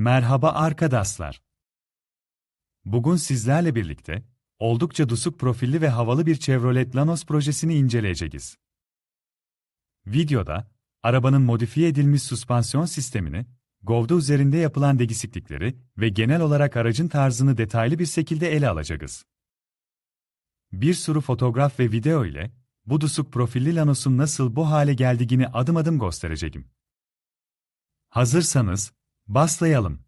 Merhaba arkadaşlar. Bugün sizlerle birlikte oldukça dusuk profilli ve havalı bir Chevrolet Lanos projesini inceleyeceğiz. Videoda arabanın modifiye edilmiş süspansiyon sistemini, Gov'da üzerinde yapılan degisiklikleri ve genel olarak aracın tarzını detaylı bir şekilde ele alacağız. Bir sürü fotoğraf ve video ile bu dusuk profilli Lanos'un nasıl bu hale geldiğini adım adım göstereceğim. Hazırsanız, başlayalım.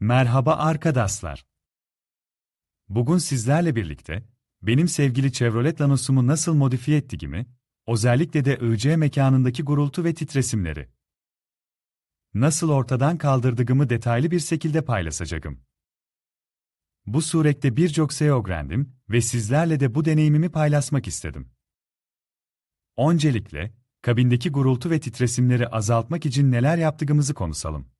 Merhaba arkadaşlar. Bugün sizlerle birlikte, benim sevgili Chevrolet Lanos'umu nasıl modifiye ettiğimi, özellikle de IC mekanındaki gurultu ve titresimleri, nasıl ortadan kaldırdığımı detaylı bir şekilde paylaşacağım. Bu surette birçok şey öğrendim ve sizlerle de bu deneyimimi paylaşmak istedim. Öncelikle, kabindeki gurultu ve titresimleri azaltmak için neler yaptığımızı konuşalım.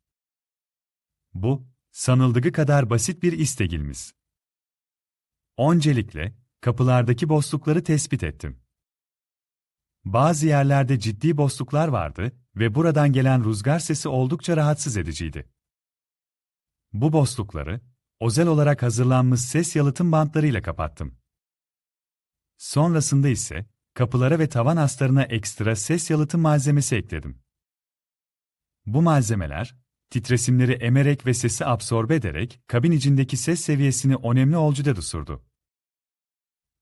Bu, sanıldığı kadar basit bir istegilimiz. Öncelikle, kapılardaki boşlukları tespit ettim. Bazı yerlerde ciddi boşluklar vardı ve buradan gelen rüzgar sesi oldukça rahatsız ediciydi. Bu boşlukları, özel olarak hazırlanmış ses yalıtım bantlarıyla kapattım. Sonrasında ise, kapılara ve tavan astarına ekstra ses yalıtım malzemesi ekledim. Bu malzemeler, titresimleri emerek ve sesi absorbe ederek kabin içindeki ses seviyesini önemli ölçüde düşürdü.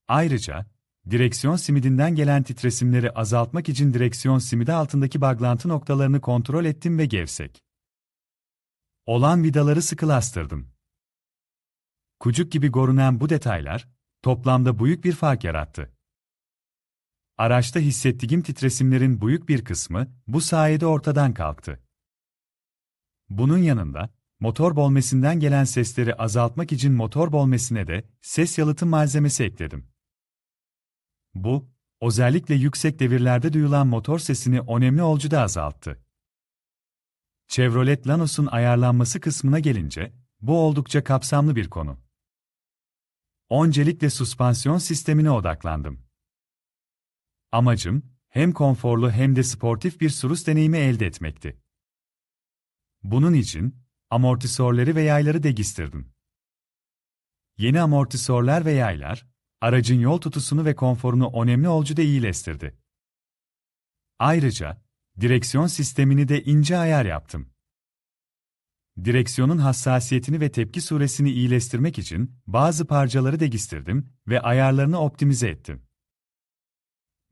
Ayrıca, direksiyon simidinden gelen titresimleri azaltmak için direksiyon simidi altındaki bağlantı noktalarını kontrol ettim ve gevsek. Olan vidaları sıkılaştırdım. Kucuk gibi görünen bu detaylar, toplamda büyük bir fark yarattı. Araçta hissettiğim titresimlerin büyük bir kısmı bu sayede ortadan kalktı. Bunun yanında, motor bolmesinden gelen sesleri azaltmak için motor bolmesine de ses yalıtım malzemesi ekledim. Bu, özellikle yüksek devirlerde duyulan motor sesini önemli ölçüde azalttı. Chevrolet Lanos'un ayarlanması kısmına gelince, bu oldukça kapsamlı bir konu. Öncelikle süspansiyon sistemine odaklandım. Amacım, hem konforlu hem de sportif bir sürüş deneyimi elde etmekti. Bunun için, amortisörleri ve yayları değiştirdim. Yeni amortisörler ve yaylar, aracın yol tutusunu ve konforunu önemli ölçüde iyileştirdi. Ayrıca, direksiyon sistemini de ince ayar yaptım. Direksiyonun hassasiyetini ve tepki süresini iyileştirmek için bazı parçaları değiştirdim ve ayarlarını optimize ettim.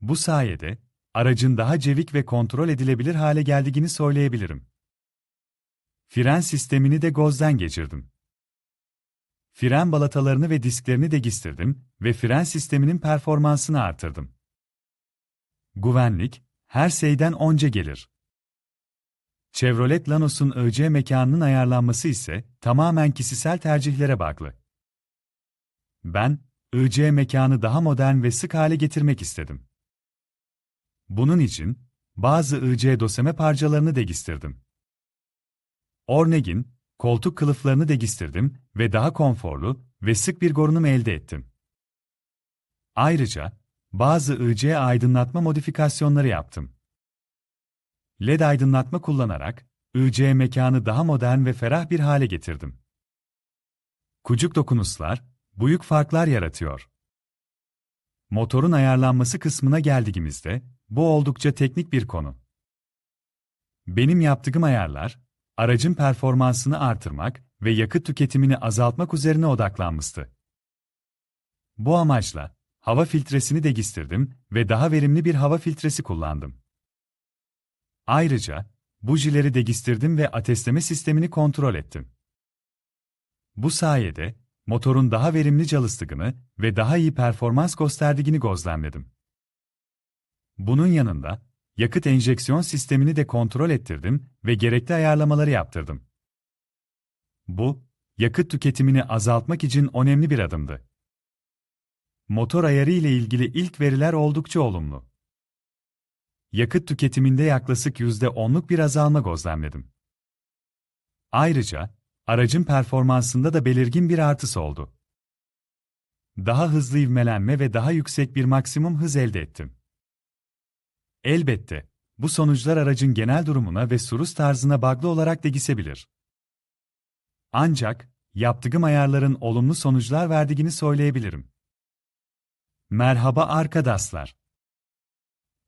Bu sayede, aracın daha cevik ve kontrol edilebilir hale geldiğini söyleyebilirim. Fren sistemini de gözden geçirdim. Fren balatalarını ve disklerini değiştirdim ve fren sisteminin performansını artırdım. Güvenlik, her şeyden önce gelir. Chevrolet Lanos'un ÖC mekanının ayarlanması ise tamamen kişisel tercihlere bağlı. Ben, ÖC mekanı daha modern ve sık hale getirmek istedim. Bunun için, bazı IC doseme parçalarını değiştirdim. Örneğin, koltuk kılıflarını değiştirdim ve daha konforlu ve sık bir görünüm elde ettim. Ayrıca, bazı IC aydınlatma modifikasyonları yaptım. LED aydınlatma kullanarak, IC mekanı daha modern ve ferah bir hale getirdim. Kucuk dokunuşlar, büyük farklar yaratıyor. Motorun ayarlanması kısmına geldiğimizde, bu oldukça teknik bir konu. Benim yaptığım ayarlar, aracın performansını artırmak ve yakıt tüketimini azaltmak üzerine odaklanmıştı. Bu amaçla, hava filtresini değiştirdim ve daha verimli bir hava filtresi kullandım. Ayrıca, bujileri değiştirdim ve ateşleme sistemini kontrol ettim. Bu sayede, motorun daha verimli çalıştığını ve daha iyi performans gösterdiğini gözlemledim. Bunun yanında, yakıt enjeksiyon sistemini de kontrol ettirdim ve gerekli ayarlamaları yaptırdım. Bu, yakıt tüketimini azaltmak için önemli bir adımdı. Motor ayarı ile ilgili ilk veriler oldukça olumlu. Yakıt tüketiminde yaklaşık %10'luk bir azalma gözlemledim. Ayrıca, aracın performansında da belirgin bir artısı oldu. Daha hızlı ivmelenme ve daha yüksek bir maksimum hız elde ettim. Elbette, bu sonuçlar aracın genel durumuna ve sürüş tarzına bağlı olarak değişebilir. Ancak, yaptığım ayarların olumlu sonuçlar verdiğini söyleyebilirim. Merhaba arkadaşlar.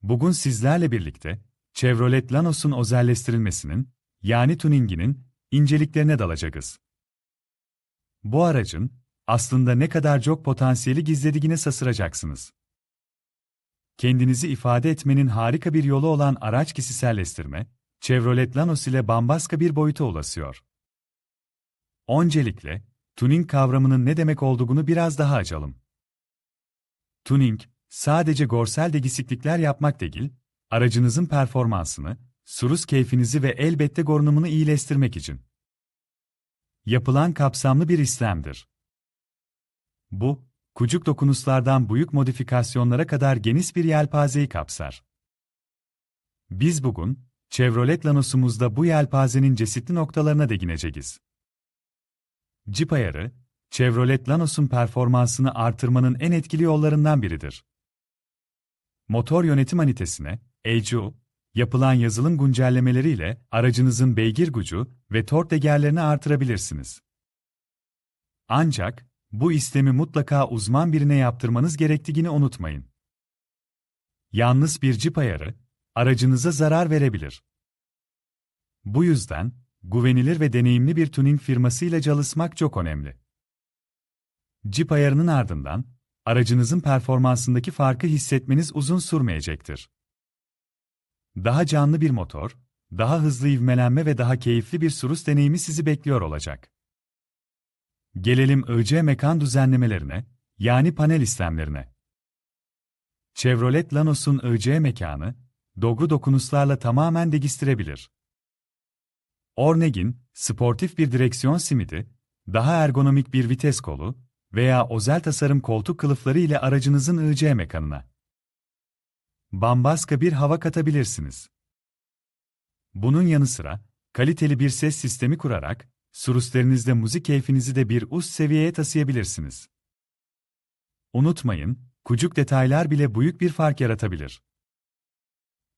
Bugün sizlerle birlikte, Chevrolet Lanos'un özelleştirilmesinin, yani tuninginin, inceliklerine dalacağız. Bu aracın, aslında ne kadar çok potansiyeli gizlediğine şaşıracaksınız. Kendinizi ifade etmenin harika bir yolu olan araç kişiselleştirme, Chevrolet Lanos ile bambaşka bir boyuta ulaşıyor. Öncelikle, tuning kavramının ne demek olduğunu biraz daha açalım. Tuning, sadece görsel değişiklikler yapmak değil, aracınızın performansını, sürüş keyfinizi ve elbette görünümünü iyileştirmek için yapılan kapsamlı bir işlemdir. Bu, kucuk dokunuşlardan büyük modifikasyonlara kadar geniş bir yelpazeyi kapsar. Biz bugün, Chevrolet Lanos'umuzda bu yelpazenin çeşitli noktalarına değineceğiz. Jeep ayarı, Chevrolet Lanos'un performansını artırmanın en etkili yollarından biridir. Motor yönetim anitesine, ECU, yapılan yazılım güncellemeleriyle aracınızın beygir gücü ve tork değerlerini artırabilirsiniz. Ancak, bu işlemi mutlaka uzman birine yaptırmanız gerektiğini unutmayın. Yalnız bir cip ayarı, aracınıza zarar verebilir. Bu yüzden, güvenilir ve deneyimli bir tuning firmasıyla çalışmak çok önemli. Cip ayarının ardından, aracınızın performansındaki farkı hissetmeniz uzun sürmeyecektir. Daha canlı bir motor, daha hızlı ivmelenme ve daha keyifli bir sürüş deneyimi sizi bekliyor olacak. Gelelim ÖC mekan düzenlemelerine, yani panel işlemlerine. Chevrolet Lanos'un ÖC mekanı, dogu dokunuşlarla tamamen değiştirebilir. Ornegin, sportif bir direksiyon simidi, daha ergonomik bir vites kolu veya özel tasarım koltuk kılıfları ile aracınızın ÖC mekanına bambaşka bir hava katabilirsiniz. Bunun yanı sıra, kaliteli bir ses sistemi kurarak, sürüslerinizde müzik keyfinizi de bir üst seviyeye taşıyabilirsiniz. Unutmayın, kucuk detaylar bile büyük bir fark yaratabilir.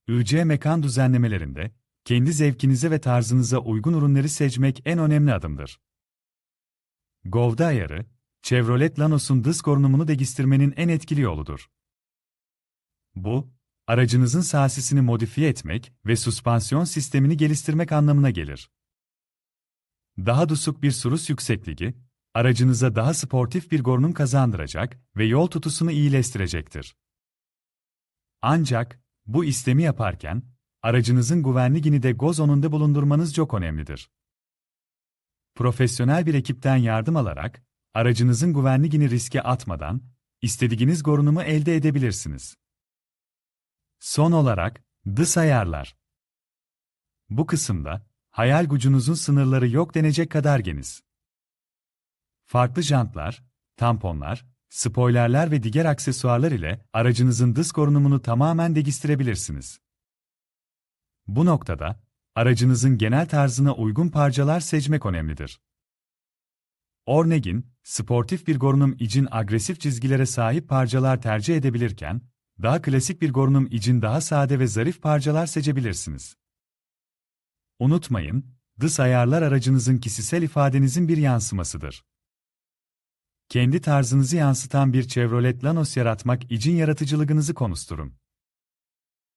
UC mekan düzenlemelerinde, kendi zevkinize ve tarzınıza uygun ürünleri seçmek en önemli adımdır. Gov'da ayarı, Chevrolet Lanos'un dış görünümünü değiştirmenin en etkili yoludur. Bu, aracınızın sahasisini modifiye etmek ve süspansiyon sistemini geliştirmek anlamına gelir. Daha düşük bir sürüş yüksekliği, aracınıza daha sportif bir görünüm kazandıracak ve yol tutusunu iyileştirecektir. Ancak, bu istemi yaparken, aracınızın güvenliğini de göz önünde bulundurmanız çok önemlidir. Profesyonel bir ekipten yardım alarak, aracınızın güvenliğini riske atmadan, istediğiniz görünümü elde edebilirsiniz. Son olarak, dış ayarlar. Bu kısımda, hayal gücünüzün sınırları yok denecek kadar geniş. Farklı jantlar, tamponlar, spoilerler ve diğer aksesuarlar ile aracınızın dış görünümünü tamamen değiştirebilirsiniz. Bu noktada, aracınızın genel tarzına uygun parçalar seçmek önemlidir. Ornegin, sportif bir görünüm için agresif çizgilere sahip parçalar tercih edebilirken, daha klasik bir görünüm için daha sade ve zarif parçalar seçebilirsiniz. Unutmayın, dış ayarlar aracınızın kişisel ifadenizin bir yansımasıdır. Kendi tarzınızı yansıtan bir Chevrolet Lanos yaratmak için yaratıcılığınızı konuşturun.